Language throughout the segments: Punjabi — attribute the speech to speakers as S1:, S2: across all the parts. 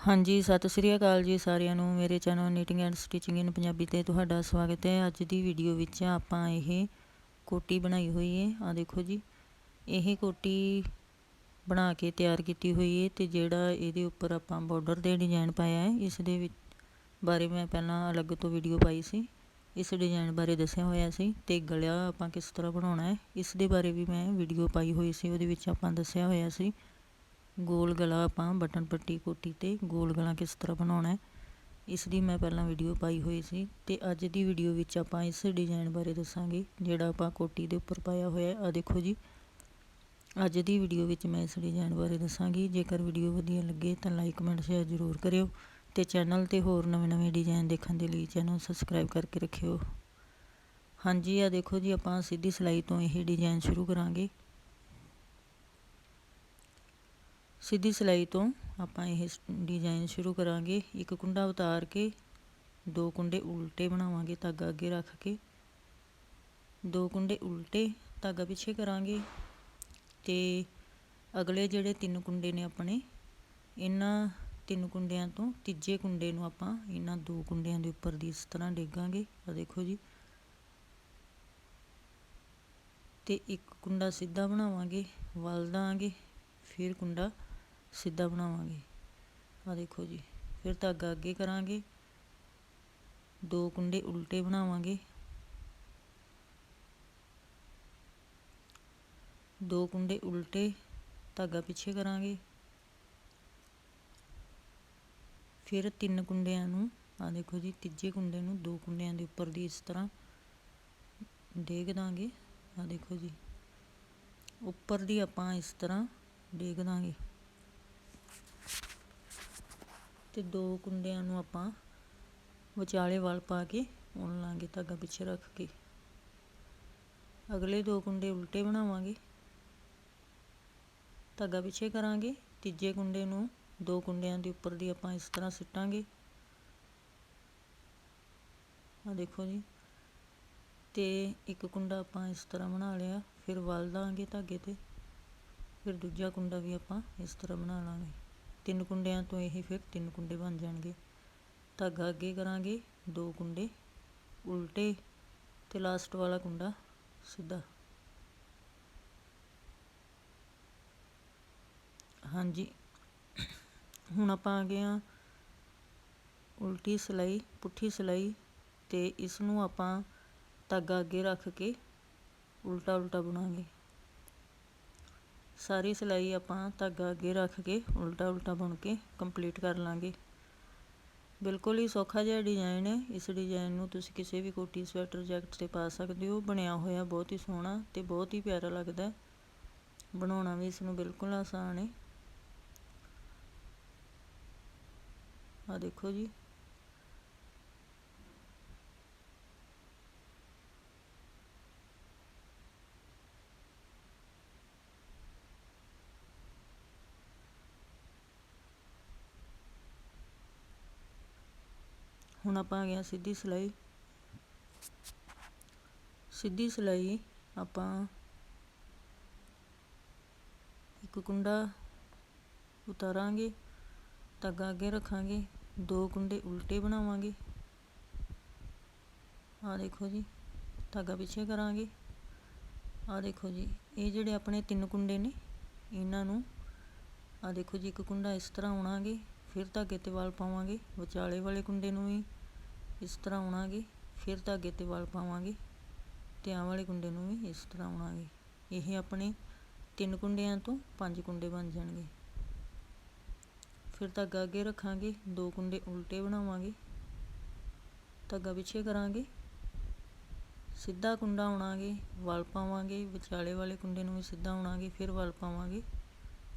S1: ਹਾਂਜੀ, ਸਤਿ ਸ੍ਰੀ ਅਕਾਲ ਜੀ ਸਾਰਿਆਂ ਨੂੰ। ਮੇਰੇ channel knitting and stitching in Punjabi ਤੇ ਤੁਹਾਡਾ ਸਵਾਗਤ ਹੈ। ਅੱਜ ਦੀ ਵੀਡੀਓ ਵਿੱਚ ਆਪਾਂ ਇਹ ਕੋਟੀ ਬਣਾਈ ਹੋਈ ਹੈ। ਆ ਦੇਖੋ ਜੀ, ਇਹ ਕੋਟੀ ਬਣਾ ਕੇ ਤਿਆਰ ਕੀਤੀ ਹੋਈ ਹੈ ਤੇ ਜਿਹੜਾ ਇਹਦੇ ਉੱਪਰ ਆਪਾਂ ਬਾਰਡਰ ਦੇ ਡਿਜ਼ਾਈਨ ਪਾਇਆ ਹੈ, ਇਸ ਦੇ ਵਿੱਚ ਬਾਰੇ ਮੈਂ ਪਹਿਲਾਂ ਅਲੱਗ ਤੋਂ ਵੀਡੀਓ ਪਾਈ ਸੀ। ਇਸ ਡਿਜ਼ਾਈਨ ਬਾਰੇ ਦੱਸਿਆ ਹੋਇਆ ਸੀ ਤੇ ਗਲਿਆ ਆਪਾਂ ਕਿਸ ਤਰ੍ਹਾਂ ਬਣਾਉਣਾ ਹੈ, ਇਸ ਦੇ ਬਾਰੇ ਵੀ ਮੈਂ ਵੀਡੀਓ ਪਾਈ ਹੋਈ ਸੀ, ਉਹਦੇ ਵਿੱਚ ਆਪਾਂ ਦੱਸਿਆ ਹੋਇਆ ਸੀ। ਗੋਲ ਗਲਾ ਆਪਾਂ ਬਟਨ ਪੱਟੀ ਕੋਟੀ ਤੇ ਗੋਲ ਗਲਾ ਕਿਸ ਤਰ੍ਹਾਂ ਬਣਾਉਣਾ ਹੈ, ਇਸ ਦੀ ਮੈਂ ਪਹਿਲਾਂ ਵੀਡੀਓ ਪਾਈ ਹੋਈ ਸੀ ਤੇ ਅੱਜ ਦੀ ਵੀਡੀਓ ਵਿੱਚ ਆਪਾਂ ਇਸ ਡਿਜ਼ਾਈਨ ਬਾਰੇ ਦੱਸਾਂਗੇ, ਜਿਹੜਾ ਆਪਾਂ ਕੋਟੀ ਦੇ ਉੱਪਰ ਪਾਇਆ ਹੋਇਆ ਆ ਦੇਖੋ ਜੀ, ਅੱਜ ਦੀ ਵੀਡੀਓ ਵਿੱਚ ਮੈਂ ਇਸ ਡਿਜ਼ਾਈਨ ਬਾਰੇ ਦੱਸਾਂਗੀ। ਜੇਕਰ ਵੀਡੀਓ ਵਧੀਆ ਲੱਗੇ ਤਾਂ ਲਾਈਕ ਕਮੈਂਟ ਸ਼ੇਅਰ ਜ਼ਰੂਰ ਕਰਿਓ ਤੇ ਚੈਨਲ ਤੇ ਹੋਰ ਨਵੇਂ-ਨਵੇਂ ਡਿਜ਼ਾਈਨ ਦੇਖਣ ਦੇ ਲਈ ਚੈਨਲ ਸਬਸਕ੍ਰਾਈਬ ਕਰਕੇ ਰੱਖਿਓ। ਹਾਂਜੀ ਆ ਦੇਖੋ ਜੀ, ਆਪਾਂ ਸਿੱਧੀ ਸਿਲਾਈ ਤੋਂ ਇਹ ਡਿਜ਼ਾਈਨ ਸ਼ੁਰੂ ਕਰਾਂਗੇ। ਸਿੱਧੀ ਸਿਲਾਈ ਤੋਂ ਆਪਾਂ ਇਹ ਡਿਜ਼ਾਈਨ ਸ਼ੁਰੂ ਕਰਾਂਗੇ। ਇੱਕ ਕੁੰਡਾ ਉਤਾਰ ਕੇ, ਦੋ ਕੁੰਡੇ ਉਲਟੇ ਬਣਾਵਾਂਗੇ ਧਾਗਾ ਅੱਗੇ ਰੱਖ ਕੇ। ਦੋ ਕੁੰਡੇ ਉਲਟੇ ਧਾਗਾ ਪਿੱਛੇ ਕਰਾਂਗੇ ਤੇ ਅਗਲੇ ਜਿਹੜੇ ਤਿੰਨ ਕੁੰਡੇ ਨੇ ਆਪਣੇ, ਇਹਨਾਂ ਤਿੰਨ ਕੁੰਡਿਆਂ ਤੋਂ ਤੀਜੇ ਕੁੰਡੇ ਨੂੰ ਆਪਾਂ ਇਹਨਾਂ ਦੋ ਕੁੰਡਿਆਂ ਦੇ ਉੱਪਰ ਦੀ ਇਸ ਤਰ੍ਹਾਂ ਡੇਗਾਂਗੇ। ਆ ਦੇਖੋ ਜੀ। ਤੇ ਇੱਕ ਕੁੰਡਾ ਸਿੱਧਾ ਬਣਾਵਾਂਗੇ, ਵਲ ਦਾਂਗੇ, ਫਿਰ ਕੁੰਡਾ ਸਿੱਧਾ ਬਣਾਵਾਂਗੇ। ਆ ਦੇਖੋ ਜੀ, ਫਿਰ ਧਾਗਾ ਅੱਗੇ ਕਰਾਂਗੇ। ਦੋ ਕੁੰਡੇ ਉਲਟੇ ਬਣਾਵਾਂਗੇ। ਦੋ ਕੁੰਡੇ ਉਲਟੇ ਧਾਗਾ ਪਿੱਛੇ ਕਰਾਂਗੇ। ਫਿਰ ਤਿੰਨ ਕੁੰਡਿਆਂ ਨੂੰ ਆ ਦੇਖੋ ਜੀ, ਤੀਜੇ ਕੁੰਡੇ ਨੂੰ ਦੋ ਕੁੰਡਿਆਂ ਦੇ ਉੱਪਰ ਦੀ ਇਸ ਤਰ੍ਹਾਂ ਡੇਗ ਦਾਂਗੇ। ਆ ਦੇਖੋ ਜੀ, ਉੱਪਰ ਦੀ ਆਪਾਂ ਇਸ ਤਰ੍ਹਾਂ ਡੇਗ ਦਾਂਗੇ। ਤੇ ਦੋ ਕੁੰਡਿਆਂ ਨੂੰ ਆਪਾਂ ਵਿਚਾਲੇ ਵਲ ਪਾ ਕੇ ਉਣ ਲਾਂਗੇ ਧਾਗਾ ਪਿੱਛੇ ਰੱਖ ਕੇ। ਅਗਲੇ ਦੋ ਕੁੰਡੇ ਉਲਟੇ ਬਣਾਵਾਂਗੇ। ਧਾਗਾ ਪਿੱਛੇ ਕਰਾਂਗੇ। ਤੀਜੇ ਕੁੰਡੇ ਨੂੰ ਦੋ ਕੁੰਡਿਆਂ ਦੇ ਉੱਪਰ ਦੀ ਆਪਾਂ ਇਸ ਤਰ੍ਹਾਂ ਸਿੱਟਾਂਗੇ। ਆ ਦੇਖੋ ਜੀ। ਤੇ ਇੱਕ ਕੁੰਡਾ ਆਪਾਂ ਇਸ ਤਰ੍ਹਾਂ ਬਣਾ ਲਿਆ। ਫਿਰ ਵਲ ਦਾਂਗੇ ਧਾਗੇ ਤੇ। ਫਿਰ ਦੂਜਾ ਕੁੰਡਾ ਵੀ ਆਪਾਂ ਇਸ ਤਰ੍ਹਾਂ ਬਣਾ ਲਾਂਗੇ। ਤਿੰਨ ਕੁੰਡਿਆਂ ਤੋਂ ਇਹ ਫਿਰ ਤਿੰਨ ਕੁੰਡੇ ਬਣ ਜਾਣਗੇ। ਧਾਗਾ ਅੱਗੇ ਕਰਾਂਗੇ ਦੋ ਕੁੰਡੇ, ਉਲਟੇ ਤੇ ਲਾਸਟ ਵਾਲਾ ਕੁੰਡਾ ਸਿੱਧਾ। ਹਾਂਜੀ, ਹੁਣ ਆਪਾਂ ਆ ਗਏ ਆ ਉਲਟੀ ਸਲਾਈ, ਪੁੱਠੀ ਸਲਾਈ ਤੇ ਇਸ ਨੂੰ ਆਪਾਂ ਧਾਗਾ ਅੱਗੇ ਰੱਖ ਕੇ ਉਲਟਾ ਉਲਟਾ ਬਣਾਵਾਂਗੇ ਸਾਰੀ ਸਿਲਾਈ ਆਪਾਂ ਧਾਗਾ ਅੱਗੇ ਰੱਖ ਕੇ ਉਲਟਾ ਉਲਟਾ ਬੁਣ ਕੇ ਕੰਪਲੀਟ ਕਰ ਲਾਂਗੇ। ਬਿਲਕੁਲ ਹੀ ਸੌਖਾ ਜਿਹਾ ਡਿਜ਼ਾਈਨ ਹੈ। ਇਸ ਡਿਜ਼ਾਈਨ ਨੂੰ ਤੁਸੀਂ ਕਿਸੇ ਵੀ ਕੋਟੀ, ਸਵੈਟਰ, ਜੈਕਟ ਤੇ ਪਾ ਸਕਦੇ ਹੋ। ਬਣਿਆ ਹੋਇਆ ਬਹੁਤ ਹੀ ਸੋਹਣਾ ਤੇ ਬਹੁਤ ਹੀ ਪਿਆਰਾ ਲੱਗਦਾ ਬਣਾਉਣਾ ਵੀ ਇਸ ਨੂੰ ਬਿਲਕੁਲ ਆਸਾਨ ਹੈ। ਆ ਦੇਖੋ ਜੀ। ਹੁਣ ਆਪਾਂ ਆ ਗਿਆ ਸਿੱਧੀ ਸਿਲਾਈ। ਸਿੱਧੀ ਸਿਲਾਈ ਆਪਾਂ ਇੱਕ ਕੁੰਡਾ ਉਤਾਰਾਂਗੇ, ਧਾਗਾ ਅੱਗੇ ਰੱਖਾਂਗੇ, ਦੋ ਕੁੰਡੇ ਉਲਟੇ ਬਣਾਵਾਂਗੇ। ਆ ਦੇਖੋ ਜੀ, ਧਾਗਾ ਪਿੱਛੇ ਕਰਾਂਗੇ। ਆ ਦੇਖੋ ਜੀ, ਇਹ ਜਿਹੜੇ ਆਪਣੇ ਤਿੰਨ ਕੁੰਡੇ ਨੇ, ਇਹਨਾਂ ਨੂੰ ਆ ਦੇਖੋ ਜੀ, ਇੱਕ ਕੁੰਡਾ ਇਸ ਤਰ੍ਹਾਂ ਆਉਣਾਗੇ ਫਿਰ ਧਾਗੇ ਤੇ ਵਾਲ ਪਾਵਾਂਗੇ, ਵਿਚਾਲੇ ਵਾਲੇ ਕੁੰਡੇ ਨੂੰ ਵੀ। ਇਸ ਤਰ੍ਹਾਂ ਉਣਾਗੇ ਫਿਰ ਧਾਗੇ ਤੇ ਵਲ ਪਾਵਾਂਗੇ। ਤੇ ਆਹ ਵਾਲੇ ਕੁੰਡੇ ਨੂੰ ਵੀ ਇਸ ਤਰ੍ਹਾਂ ਉਣਾਗੇ ਇਹ ਆਪਣੇ ਤਿੰਨ ਕੁੰਡਿਆਂ ਤੋਂ ਪੰਜ ਕੁੰਡੇ ਬਣ ਜਾਣਗੇ। ਫਿਰ ਧਾਗਾ ਅੱਗੇ ਰੱਖਾਂਗੇ, ਦੋ ਕੁੰਡੇ ਉਲਟੇ ਬਣਾਵਾਂਗੇ। ਧਾਗਾ ਪਿੱਛੇ ਕਰਾਂਗੇ। ਸਿੱਧਾ ਕੁੰਡਾ ਉਣਾਗੇ ਵਲ ਪਾਵਾਂਗੇ, ਵਿਚਾਲੇ ਵਾਲੇ ਕੁੰਡੇ ਨੂੰ ਵੀ ਸਿੱਧਾ ਉਣਾਗੇ ਫਿਰ ਵਲ ਪਾਵਾਂਗੇ,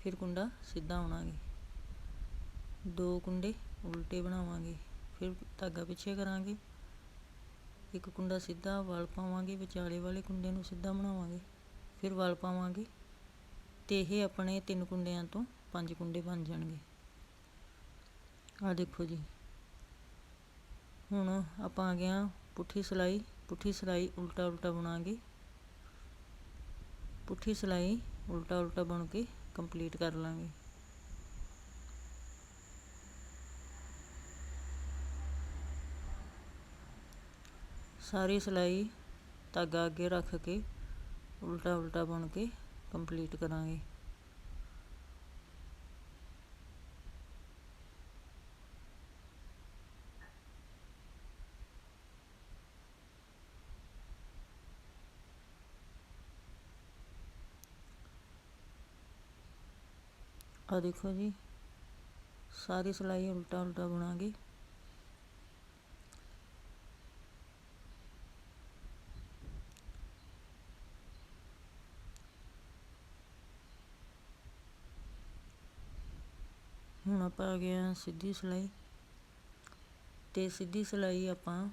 S1: ਫਿਰ ਕੁੰਡਾ ਸਿੱਧਾ ਉਣਾਗੇ ਦੋ ਕੁੰਡੇ ਉਲਟੇ ਬਣਾਵਾਂਗੇ। ਫਿਰ ਧਾਗਾ ਪਿੱਛੇ ਕਰਾਂਗੇ। ਇੱਕ ਕੁੰਡਾ ਸਿੱਧਾ ਵਲ ਪਾਵਾਂਗੇ, ਵਿਚਾਲੇ ਵਾਲੇ ਕੁੰਡੇ ਨੂੰ ਸਿੱਧਾ ਬਣਾਵਾਂਗੇ। ਫਿਰ ਵਲ ਪਾਵਾਂਗੇ ਤੇ ਇਹ ਆਪਣੇ ਤਿੰਨ ਕੁੰਡਿਆਂ ਤੋਂ ਪੰਜ ਕੁੰਡੇ ਬਣ ਜਾਣਗੇ। ਆ ਦੇਖੋ ਜੀ। ਹੁਣ ਆਪਾਂ ਆ ਗਿਆ ਪੁੱਠੀ ਸਲਾਈ। ਪੁੱਠੀ ਸਲਾਈ ਉਲਟਾ ਉਲਟਾ ਬਣਾਗੇ। ਪੁੱਠੀ ਸਲਾਈ ਉਲਟਾ ਉਲਟਾ ਬਣ ਕੇ ਕੰਪਲੀਟ ਕਰ ਲਾਂਗੇ। ਸਾਰੀ ਸਿਲਾਈ ਧਾਗਾ ਅੱਗੇ ਰੱਖ ਕੇ ਉਲਟਾ ਉਲਟਾ ਬੁਣ ਕੇ ਕੰਪਲੀਟ ਕਰਾਂਗੇ ਆ ਦੇਖੋ ਜੀ ਸਾਰੀ ਸਿਲਾਈ ਉਲਟਾ ਉਲਟਾ ਬੁਣਾਂਗੇ ਹੁਣ ਆਪਾਂ ਆ ਗਏ ਹਾਂ ਸਿੱਧੀ ਸਿਲਾਈ। ਤੇ ਸਿੱਧੀ ਸਿਲਾਈ ਆਪਾਂ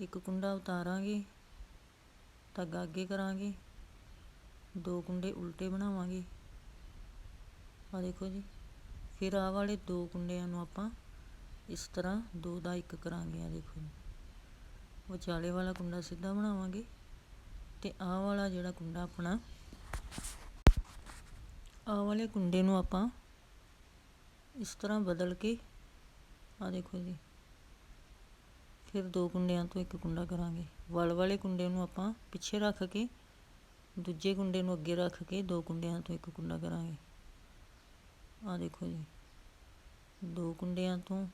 S1: ਇੱਕ ਕੁੰਡਾ ਉਤਾਰਾਂਗੇ, ਧਾਗਾ ਅੱਗੇ ਕਰਾਂਗੇ, ਦੋ ਕੁੰਡੇ ਉਲਟੇ ਬਣਾਵਾਂਗੇ। ਆ ਦੇਖੋ ਜੀ, ਫਿਰ ਆਹ ਵਾਲੇ ਦੋ ਕੁੰਡਿਆਂ ਨੂੰ ਆਪਾਂ ਇਸ ਤਰ੍ਹਾਂ ਦੋ ਦਾ ਇੱਕ ਕਰਾਂਗੇ ਆ ਦੇਖੋ ਜੀ। ਵਿਚਾਲੇ ਵਾਲਾ ਕੁੰਡਾ ਸਿੱਧਾ ਬਣਾਵਾਂਗੇ ਤੇ ਆਹ ਵਾਲਾ ਜਿਹੜਾ ਕੁੰਡਾ ਆਪਣਾ, ਆਹ ਵਾਲੇ ਕੁੰਡੇ ਨੂੰ ਆਪਾਂ ਇਸ ਤਰ੍ਹਾਂ ਬਦਲ ਕੇ ਆ ਦੇਖੋ ਜੀ। ਫਿਰ ਦੋ ਕੁੰਡਿਆਂ ਤੋਂ ਇੱਕ ਕੁੰਡਾ ਕਰਾਂਗੇ। ਵਲ ਵਾਲੇ ਕੁੰਡੇ ਨੂੰ ਆਪਾਂ ਪਿੱਛੇ ਰੱਖ ਕੇ, ਦੂਜੇ ਕੁੰਡੇ ਨੂੰ ਅੱਗੇ ਰੱਖ ਕੇ ਦੋ ਕੁੰਡਿਆਂ ਤੋਂ ਇੱਕ ਕੁੰਡਾ ਕਰਾਂਗੇ। ਆ ਦੇਖੋ ਜੀ। ਦੋ ਕੁੰਡਿਆਂ ਤੋਂ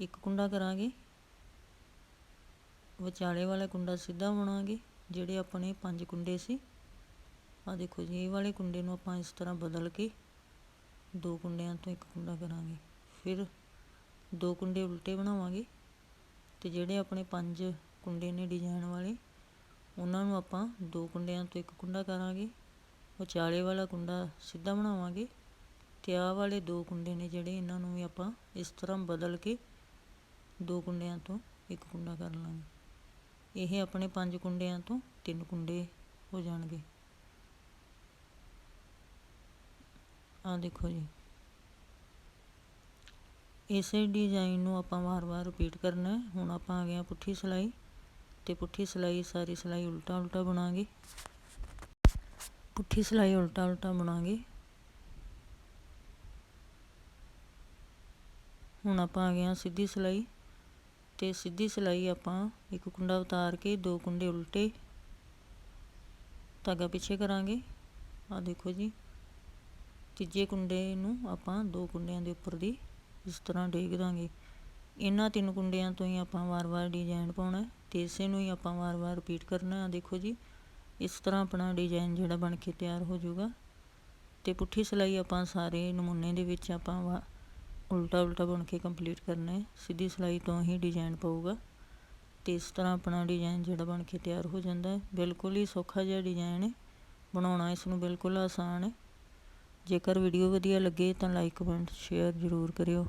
S1: ਇੱਕ ਕੁੰਡਾ ਕਰਾਂਗੇ। ਵਿਚਾਲੇ ਵਾਲਾ ਕੁੰਡਾ ਸਿੱਧਾ ਬਣਾਵਾਂਗੇ ਜਿਹੜੇ ਆਪਣੇ ਪੰਜ ਕੁੰਡੇ ਸੀ। ਆ ਦੇਖੋ ਜੀ, ਇਹ ਵਾਲੇ ਕੁੰਡੇ ਨੂੰ ਆਪਾਂ ਇਸ ਤਰ੍ਹਾਂ ਬਦਲ ਕੇ ਦੋ ਕੁੰਡਿਆਂ ਤੋਂ ਇੱਕ ਕੁੰਡਾ ਕਰਾਂਗੇ। ਫਿਰ ਦੋ ਕੁੰਡੇ ਉਲਟੇ ਬਣਾਵਾਂਗੇ ਤੇ ਜਿਹੜੇ ਆਪਣੇ ਪੰਜ ਕੁੰਡੇ ਨੇ ਡਿਜ਼ਾਈਨ ਵਾਲੇ, ਉਹਨਾਂ ਨੂੰ ਆਪਾਂ ਦੋ ਕੁੰਡਿਆਂ ਤੋਂ ਇੱਕ ਕੁੰਡਾ ਕਰਾਂਗੇ। ਵਿਚਾਲੇ ਵਾਲਾ ਕੁੰਡਾ ਸਿੱਧਾ ਬਣਾਵਾਂਗੇ ਤੇ ਆਹ ਵਾਲੇ ਦੋ ਕੁੰਡੇ ਨੇ ਜਿਹੜੇ ਇਹਨਾਂ ਨੂੰ ਵੀ ਆਪਾਂ ਇਸ ਤਰ੍ਹਾਂ ਬਦਲ ਕੇ ਦੋ ਕੁੰਡਿਆਂ ਤੋਂ ਇੱਕ ਕੁੰਡਾ ਕਰ ਲਾਂਗੇ। ਇਹ ਆਪਣੇ ਪੰਜ ਕੁੰਡਿਆਂ ਤੋਂ ਤਿੰਨ ਕੁੰਡੇ ਹੋ ਜਾਣਗੇ। ਆ ਦੇਖੋ ਜੀ। ਇਸੇ ਡਿਜ਼ਾਈਨ ਨੂੰ ਆਪਾਂ ਵਾਰ-ਵਾਰ ਰਿਪੀਟ ਕਰਨਾ ਹੈ। ਹੁਣ ਆਪਾਂ ਆ ਗਏ ਪੁੱਠੀ ਸਿਲਾਈ ਤੇ ਪੁੱਠੀ ਸਿਲਾਈ ਸਾਰੀ ਸਿਲਾਈ ਉਲਟਾ ਉਲਟਾ ਬਣਾਵਾਂਗੇ ਪੁੱਠੀ ਸਿਲਾਈ ਉਲਟਾ ਉਲਟਾ ਬਣਾਵਾਂਗੇ ਹੁਣ ਆਪਾਂ ਆ ਗਏ ਹਾਂ ਸਿੱਧੀ ਸਿਲਾਈ ਤੇ ਸਿੱਧੀ ਸਿਲਾਈ ਆਪਾਂ ਇੱਕ ਕੁੰਡਾ ਉਤਾਰ ਕੇ ਦੋ ਕੁੰਡੇ ਉਲਟੇ ਧਾਗਾ ਪਿੱਛੇ ਕਰਾਂਗੇ। ਆ ਦੇਖੋ ਜੀ। ਤੀਜੇ ਕੁੰਡੇ ਨੂੰ ਆਪਾਂ ਦੋ ਕੁੰਡਿਆਂ ਦੇ ਉੱਪਰ ਦੀ ਇਸ ਤਰ੍ਹਾਂ ਡੇਗ ਦਾਂਗੇ। ਇਹਨਾਂ ਤਿੰਨ ਕੁੰਡਿਆਂ ਤੋਂ ਹੀ ਆਪਾਂ ਵਾਰ-ਵਾਰ ਡਿਜ਼ਾਈਨ ਪਾਉਣਾ ਤੇ ਇਸੇ ਨੂੰ ਹੀ ਆਪਾਂ ਵਾਰ-ਵਾਰ ਰਿਪੀਟ ਕਰਨਾ ਆ ਦੇਖੋ ਜੀ, ਇਸ ਤਰ੍ਹਾਂ ਆਪਣਾ ਡਿਜ਼ਾਈਨ ਜਿਹੜਾ ਬਣ ਕੇ ਤਿਆਰ ਹੋ ਜਾਊਗਾ। ਤੇ ਪੁੱਠੀ ਸਿਲਾਈ ਆਪਾਂ ਸਾਰੇ ਨਮੂਨੇ ਦੇ ਵਿੱਚ ਆਪਾਂ ਉਲਟਾ ਉਲਟਾ ਬੁਣ ਕੇ ਕੰਪਲੀਟ ਕਰਨਾ ਹੈ। ਸਿੱਧੀ ਸਿਲਾਈ ਤੋਂ ਹੀ ਡਿਜ਼ਾਈਨ ਪਾਊਗਾ। ਤੇ ਇਸ ਤਰ੍ਹਾਂ ਆਪਣਾ ਡਿਜ਼ਾਈਨ ਜਿਹੜਾ ਬਣ ਕੇ ਤਿਆਰ ਹੋ ਜਾਂਦਾ ਹੈ। ਬਿਲਕੁਲ ਹੀ ਸੌਖਾ ਜਿਹਾ ਡਿਜ਼ਾਈਨ ਹੈ। ਬਣਾਉਣਾ ਇਸ ਨੂੰ ਬਿਲਕੁਲ ਆਸਾਨ ਹੈ। ਜੇਕਰ ਵੀਡੀਓ ਵਧੀਆ ਲੱਗੇ ਤਾਂ ਲਾਈਕ ਕਮੈਂਟ ਸ਼ੇਅਰ ਜ਼ਰੂਰ ਕਰਿਓ।